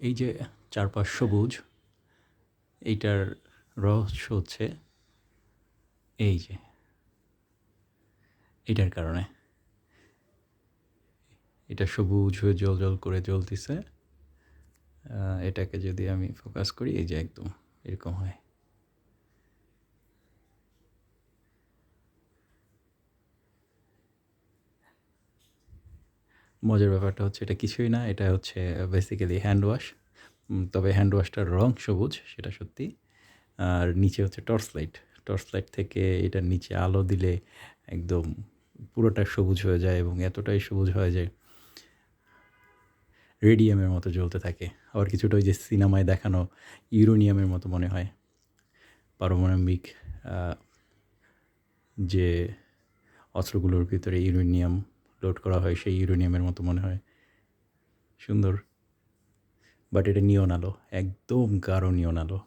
এই যে চারপাশ সবুজ, এইটার রহস্য হচ্ছে এই যে, এটার কারণে। এটা সবুজ হয়ে জল জল করে জ্বলতেছে। এটাকে যদি আমি ফোকাস করি, এই যে একদম এরকম হয়। মজার ব্যাপারটা হচ্ছে এটা কিছুই না, এটা হচ্ছে বেসিক্যালি হ্যান্ড ওয়াশ তবে হ্যান্ড ওয়াশটার রং সবুজ, সেটা সত্যি। আর নিচে হচ্ছে টর্চ লাইট টর্চ লাইট থেকে এটার নিচে আলো দিলে একদম পুরোটা সবুজ হয়ে যায় এবং এতটাই সবুজ হয় যে রেডিয়ামের মতো জ্বলতে থাকে। আবার কিছুটা ওই যে সিনেমায় দেখানো ইউরোনিয়ামের মতো মনে হয়। পারমাণবিক যে অস্ত্রগুলোর ভিতরে ইউরেনিয়াম লোড করা হয় সেই ইউরেনিয়ামের মতো মনে হয়। সুন্দর। বাট এটা নিয়ন আলো, একদম গাঢ় নিয়ন আলো।